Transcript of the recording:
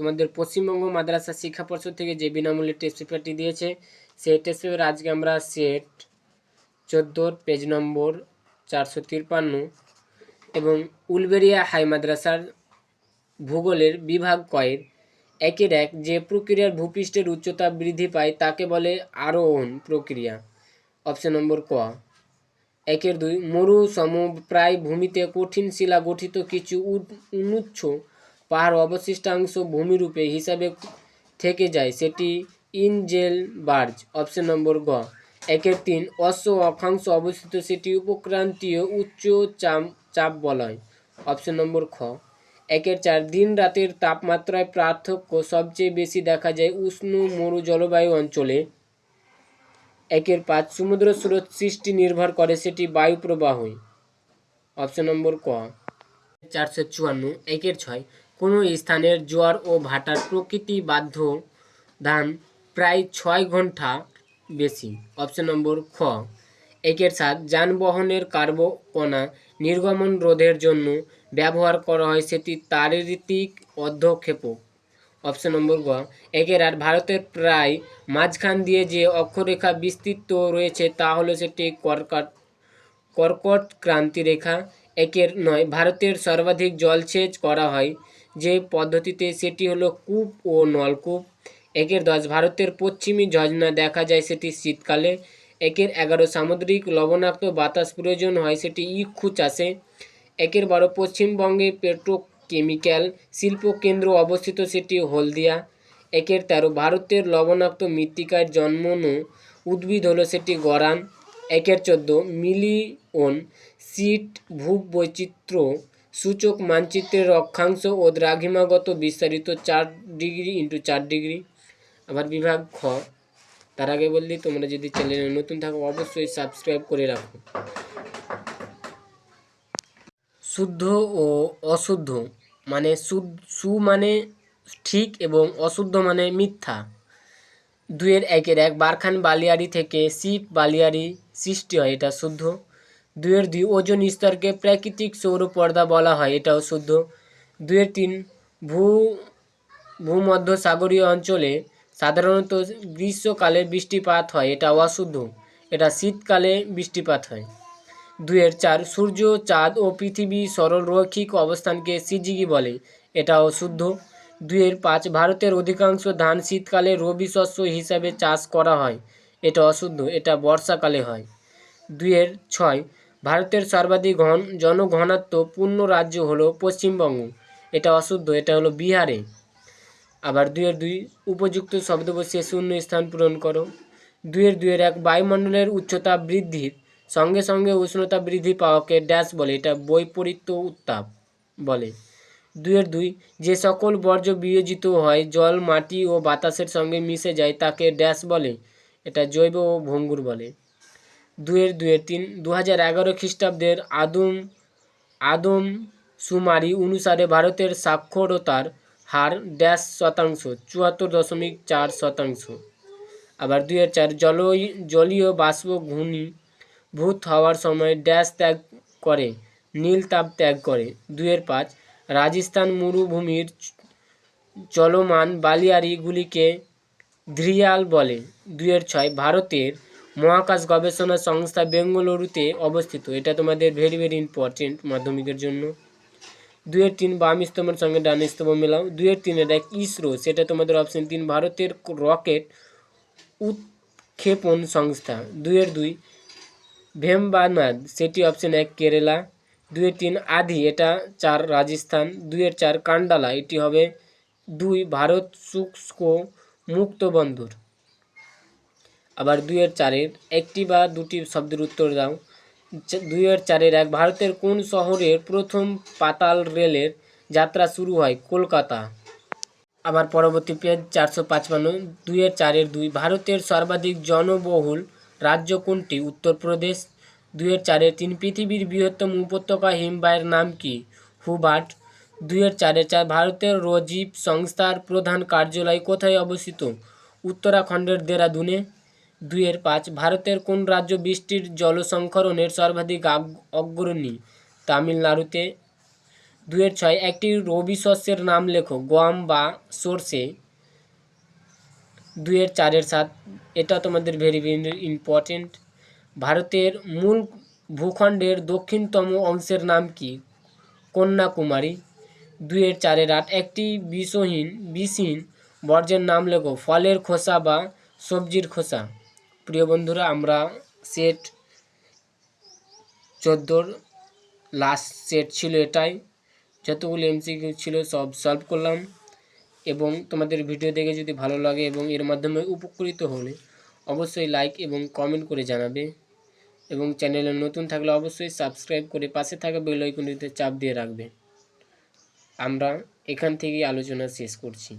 তোমাদের পশ্চিমবঙ্গ মাদ্রাসা শিক্ষা পর্ষদ থেকে যে বিনামূল্যে টেস্ট পেপারটি দিয়েছে, সেই টেস্ট পেপার আজকে আমরা সেট চোদ্দোর পেজ নম্বর চারশো তিপ্পান্ন এবং উলবেরিয়া হাই মাদ্রাসার ভূগোলের বিভাগ কয়ের একের এক যে প্রক্রিয়ার ভূপৃষ্ঠের উচ্চতা বৃদ্ধি পায় তাকে বলে আরোহণ প্রক্রিয়া। অপশন নম্বর ক, একের দুই মরু সমপ্রায় ভূমিতে কঠিন শিলা গঠিত কিছু উন্মুচ্ছ পাহাড় অবশিষ্টাংশ ভূমিরূপে হিসাবে থেকে যায়, সেটি ইনজেল বার্জ, অপশন নম্বর গ একের তিন, অশ্ব অক্ষাংশ অবস্থিত, সেটি উপক্রান্তীয় উচ্চ চাপ চাপ বলয়, অপশন নম্বর খ। একের চার দিন রাতের তাপমাত্রায় পার্থক্য সবচেয়ে বেশি দেখা যায় উষ্ণ মরু জলবায়ু অঞ্চলে। একের পাঁচ, সমুদ্র স্রোত সৃষ্টি নির্ভর করে, সেটি বায়ু প্রবাহই, অপশন নম্বর ক। চারশো চুয়ান্ন, একের ছয় কোনো স্থানের জোয়ার ও ভাটার প্রকৃতি বাধ্য ধান প্রায় ছয় ঘণ্টা বেশি। অপশন নম্বর খ। একের সাত যানবাহনের কার্বকণা নির্গমন রোধের জন্য ব্যবহার করা হয় সেটি তারিতিক অধ্যক্ষেপক অপশন নম্বর গ। একের আট ভারতের প্রায় মাঝখান দিয়ে যে অক্ষরেখা বিস্তৃত রয়েছে তা হলো সেটি কর্কট কর্কট ক্রান্তি রেখা একের নয়, ভারতের সর্বাধিক জলসেচ করা হয় যে পদ্ধতিতে সেটি হলো কূপ ও নলকূপ। একের দশ ভারতের পশ্চিমী ঝর্ণা দেখা যায় সেটি শীতকালে। একের এগারো সামুদ্রিক লবণাক্ত বাতাস প্রয়োজন হয় সেটি ইক্ষু চাষে। একের বারো পশ্চিমবঙ্গে পেট্রোকেমিক্যাল শিল্প কেন্দ্র অবস্থিত সেটি হলদিয়া। একের তেরো ভারতের লবণাক্ত মৃত্তিকায় জন্মানো উদ্ভিদ হলো সেটি গরান। একের চোদ্দ মিলিয়ন সিট ভূবৈচিত্র্য সূচক মানচিত্রের অক্ষাংশ ও দ্রাঘিমাগত বিস্তারিত চার ডিগ্রি ইন্টু চার ডিগ্রি। আবার বিভাগ খ। তার আগে বললি, তোমরা যদি চ্যানেলে নতুন থাকো, অবশ্যই সাবস্ক্রাইব করে রাখো। শুদ্ধ ও অশুদ্ধ মানে সু মানে ঠিক এবং অশুদ্ধ মানে মিথ্যা। দুয়ের একের এক বারখান বালিয়াড়ি থেকে শিব বালিয়াড়ি সৃষ্টি হয়, এটা শুদ্ধ। দুয়ের দুই ওজন স্তরকে প্রাকৃতিক সৌর পর্দা বলা হয়, এটাও শুদ্ধ। দুয়ের তিন ভূ, ভূমধ্য সাগরীয় অঞ্চলে সাধারণত গ্রীষ্মকালে বৃষ্টিপাত হয়, এটা অশুদ্ধ। এটা শীতকালে বৃষ্টিপাত হয়। দুয়ের চার সূর্য, চাঁদ ও পৃথিবী সরল রৈখিক অবস্থানকে সিজিগি বলে, এটাও শুদ্ধ। দুয়ের পাঁচ ভারতের অধিকাংশ ধান শীতকালে রবি শস্য হিসাবে চাষ করা হয়, এটা অশুদ্ধ, এটা বর্ষাকালে হয়। দুয়ের ছয়। ভারতের সর্বাধিক ঘন জনঘনত্ব পূর্ণ রাজ্য হলো পশ্চিমবঙ্গ। এটা অশুদ্ধ, এটা হলো বিহারে। আবার দুয়ের দুই উপযুক্ত শব্দ বসিয়ে শূন্য স্থান পূরণ করো। দুয়ের দুয়ের এক বায়ুমণ্ডলের উচ্চতা বৃদ্ধির সঙ্গে সঙ্গে উষ্ণতা বৃদ্ধি পাওয়াকে ড্যাশ বলে, এটা বৈপরীত্য উত্তাপ বলে। দুয়ের দুই যে সকল বর্জ্য বিয়োজিত হয়, জল, মাটি ও বাতাসের সঙ্গে মিশে যায়, তাকে ড্যাশ বলে। এটা জৈব ও ভঙ্গুর বলে। দুয়ের দুয়ের তিন দু হাজার এগারো খ্রিস্টাব্দের আদম আদম সুমারি অনুসারে ভারতের সাক্ষরতার হার ড্যাশ শতাংশ, চুয়াত্তর দশমিক চার শতাংশ। আবার দুয়ের চার, জলই, জলীয় বাষ্প ঘূর্ণি ভূত হওয়ার সময় ড্যাশ ত্যাগ করে, নীল তাপ ত্যাগ করে। দুয়ের পাঁচ, রাজস্থান মরুভূমির চলমান বালিয়াড়িগুলিকে ধ্রিয়াল বলে। দুয়ের ছয়, ভারতের মহাকাশ গবেষণা সংস্থা বেঙ্গালুরুতে অবস্থিত। এটা তোমাদের ভেরি ভেরি ইম্পর্টেন্ট মাধ্যমিকের জন্য। দুয়ের তিন বাম স্তম্ভের সঙ্গে ডান স্তম্ভ মেলাও। দুয়ের তিনের এক ইসরো, সেটা তোমাদের অপশন তিন, ভারতের রকেট উৎক্ষেপণ সংস্থা। দুয়ের দুই ভেমবানাদ, সেটি অপশন এক, কেরালা। দুয়ের তিন আদি, এটা চার, রাজস্থান। দুয়ের চার কান্ডালা, এটি হবে দুই, ভারত শুষ্ক মুক্ত বন্দর আবার দুইয়ের চারের একটি বা দুটি শব্দের উত্তর দাও। দুইয়ের চারের এক, ভারতের কোন শহরের প্রথম পাতাল রেলের যাত্রা শুরু হয়? কলকাতা। আবার পরবর্তী পেজ চারশো পাঁচপান্ন, দুইয়ের চারের দুই, ভারতের সর্বাধিক জনবহুল রাজ্য কোনটি? উত্তরপ্রদেশ। দুইয়ের চারের তিন, পৃথিবীর বৃহত্তম উপত্যকা হিমবাহের নাম কি? হুবার্ট। দুইয়ের চারের চার, ভারতের রজীব সংস্থার প্রধান কার্যালয় কোথায় অবস্থিত? উত্তরাখণ্ডের দেরাদুনে। দুইয়ের পাঁচ। ভারতের কোন রাজ্য বৃষ্টির জলসংরক্ষণের সর্বাধিক অগ্রণী? তামিলনাড়ুতে দুয়ের ছয়। একটি রবি শস্যের নাম লেখো। গম বা সর্ষে। দুয়ের চারের সাত। এটা তোমাদের ভেরি ভেরি ইম্পর্টেন্ট ভারতের মূল ভূখণ্ডের দক্ষিণতম অংশের নাম কি? কন্যাকুমারী। দুয়ের চারের আট। একটি বিষহীন বিষহীন বর্জ্যের নাম লেখো। ফলের খোসা বা সবজির খোসা। প্রিয় বন্ধুরা, আমরা সেট চোদ্দোর লাস্ট সেট ছিল এটাই। যতগুলো এমসিকিউ ছিল সব সলভ করলাম এবং তোমাদের ভিডিও দেখে যদি ভালো লাগে এবং এর মাধ্যমে উপকৃত হলে অবশ্যই লাইক এবং কমেন্ট করে জানাবে এবং চ্যানেলে নতুন থাকলে অবশ্যই সাবস্ক্রাইব করে পাশে থাকা বেল আইকনটিতে চাপ দিয়ে রাখবে। আমরা এখান থেকেই আলোচনা শেষ করছি।